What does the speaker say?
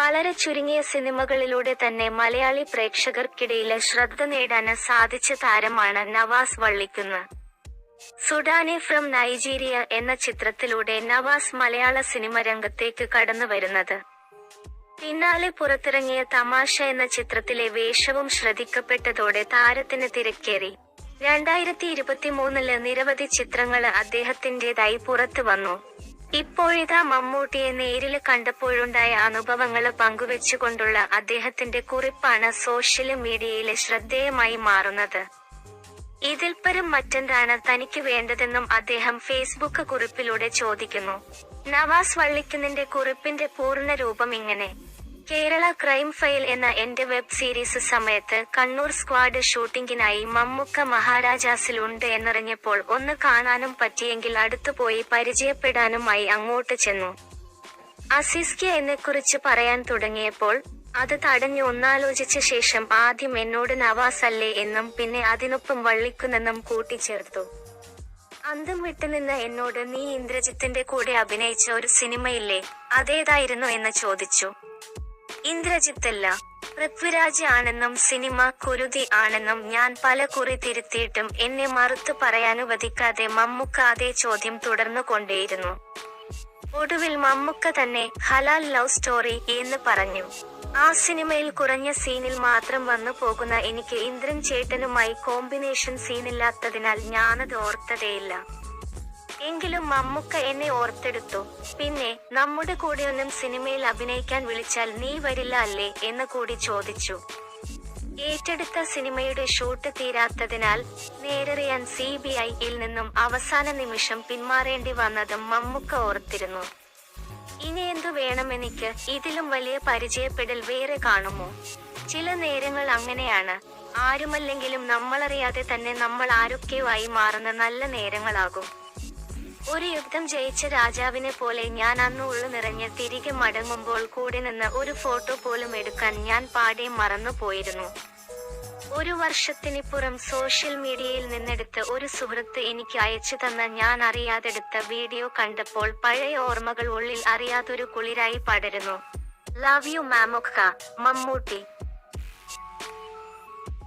വളരെ ചുരുങ്ങിയ സിനിമകളിലൂടെ തന്നെ മലയാളി പ്രേക്ഷകർക്കിടയിലെ ശ്രദ്ധ നേടാന് സാധിച്ച താരമാണ് നവാസ് വള്ളിക്കുന്ന്. സുഡാനി ഫ്രം നൈജീരിയ എന്ന ചിത്രത്തിലൂടെ നവാസ് മലയാള സിനിമ രംഗത്തേക്ക് കടന്നു വരുന്നത്. പിന്നാലെ പുറത്തിറങ്ങിയ തമാശ എന്ന ചിത്രത്തിലെ വേഷവും ശ്രദ്ധിക്കപ്പെട്ടതോടെ താരത്തിന് തിരക്കേറി. രണ്ടായിരത്തി ഇരുപത്തിമൂന്നിൽ നിരവധി ചിത്രങ്ങൾ അദ്ദേഹത്തിന്റേതായി പുറത്തു വന്നു. ഇപ്പോഴിതാ മമ്മൂട്ടിയെ നേരിൽ കണ്ടപ്പോഴുണ്ടായ അനുഭവങ്ങൾ പങ്കുവെച്ചുകൊണ്ടുള്ള അദ്ദേഹത്തിന്റെ കുറിപ്പാണ് സോഷ്യൽ മീഡിയയിലെ ശ്രദ്ധേയമായി മാറുന്നത്. ഇതിൽ പരം മറ്റെന്താണ് തനിക്ക് വേണ്ടതെന്നും അദ്ദേഹം ഫേസ്ബുക്ക് കുറിപ്പിലൂടെ ചോദിക്കുന്നു. നവാസ് വള്ളിക്കുന്നിന്റെ കുറിപ്പിന്റെ പൂർണ രൂപം ഇങ്ങനെ. കേരള ക്രൈം ഫയൽ എന്ന എന്റെ വെബ് സീരീസ് സമയത്ത് കണ്ണൂർ സ്ക്വാഡ് ഷൂട്ടിംഗിനായി മമ്മുക്ക മഹാരാജാസിൽ ഉണ്ട് എന്നറിഞ്ഞപ്പോൾ ഒന്ന് കാണാനും പറ്റിയെങ്കിൽ അടുത്തുപോയി പരിചയപ്പെടാനുമായി അങ്ങോട്ട് ചെന്നു. അസിസ്ക എന്നെക്കുറിച്ച് പറയാൻ തുടങ്ങിയപ്പോൾ അത് തടഞ്ഞു ഒന്നാലോചിച്ച ശേഷം ആദ്യം എന്നോട് നവാസ് അല്ലേ എന്നും പിന്നെ അതിനൊപ്പം വള്ളിക്കുന്നെന്നും കൂട്ടിച്ചേർത്തു. അന്തം വിട്ടുനിന്ന് എന്നോട് നീ ഇന്ദ്രജിത്തിന്റെ കൂടെ അഭിനയിച്ച ഒരു സിനിമയില്ലേ? അതേതായിരുന്നു? എന്ന് ചോദിച്ചു. ഇന്ദ്രജിത്തല്ല. പൃഥ്വിരാജ് ആണെന്നും സിനിമ കുരുതി ആണെന്നും ഞാൻ പല കുറി തിരുത്തിയിട്ടും എന്നെ മറുത്തു പറയാനുവദിക്കാതെ മമ്മുക്ക അതേ ചോദ്യം തുടർന്നു കൊണ്ടേയിരുന്നു. ഒടുവിൽ മമ്മുക്ക തന്നെ ഹലാൽ ലവ് സ്റ്റോറി എന്ന് പറഞ്ഞു. ആ സിനിമയിൽ കുറഞ്ഞ സീനിൽ മാത്രം വന്നു പോകുന്ന എനിക്ക് ഇന്ദ്രൻ ചേട്ടനുമായി കോമ്പിനേഷൻ സീനില്ലാത്തതിനാൽ ഞാനത് ഓർത്തതേയില്ല. എങ്കിലും മമ്മുക്ക എന്നെ ഓർത്തെടുത്തു. പിന്നെ നമ്മുടെ കൂടെ ഒന്നും സിനിമയിൽ അഭിനയിക്കാൻ വിളിച്ചാൽ നീ വരില്ല അല്ലേ എന്ന് കൂടി ചോദിച്ചു. ഏറ്റെടുത്ത സിനിമയുടെ ഷൂട്ട് തീരാത്തതിനാൽ നേരറിയാൻ സി ബി ഐയിൽ നിന്നും അവസാന നിമിഷം പിന്മാറേണ്ടി വന്നതും മമ്മുക്ക ഓർത്തിരുന്നു. ഇനി എന്തു വേണമെനിക്ക് ഇതിലും വലിയ പരിചയപ്പെടൽ വേറെ കാണുമോ? ചില നേരങ്ങൾ അങ്ങനെയാണ്. ആരുമല്ലെങ്കിലും നമ്മളറിയാതെ തന്നെ നമ്മൾ ആരൊക്കെയോ ആയി മാറുന്ന നല്ല നേരങ്ങളാകും. ഒരു യുദ്ധം ജയിച്ച രാജാവിനെ പോലെ ഞാൻ അന്ന് ഉള്ളു നിറഞ്ഞ് തിരികെ മടങ്ങുമ്പോൾ കൂടെ നിന്ന് ഒരു ഫോട്ടോ പോലും എടുക്കാൻ ഞാൻ പാടെ മറന്നു പോയിരുന്നു. ഒരു വർഷത്തിനിപ്പുറം സോഷ്യൽ മീഡിയയിൽ നിന്നെടുത്ത് ഒരു സുഹൃത്ത് എനിക്ക് അയച്ചു തന്ന ഞാൻ അറിയാതെടുത്ത വീഡിയോ കണ്ടപ്പോൾ പഴയ ഓർമ്മകൾ ഉള്ളിൽ അറിയാതൊരു കുളിരായി പടരുന്നു. Love you Mamukka Mammootty.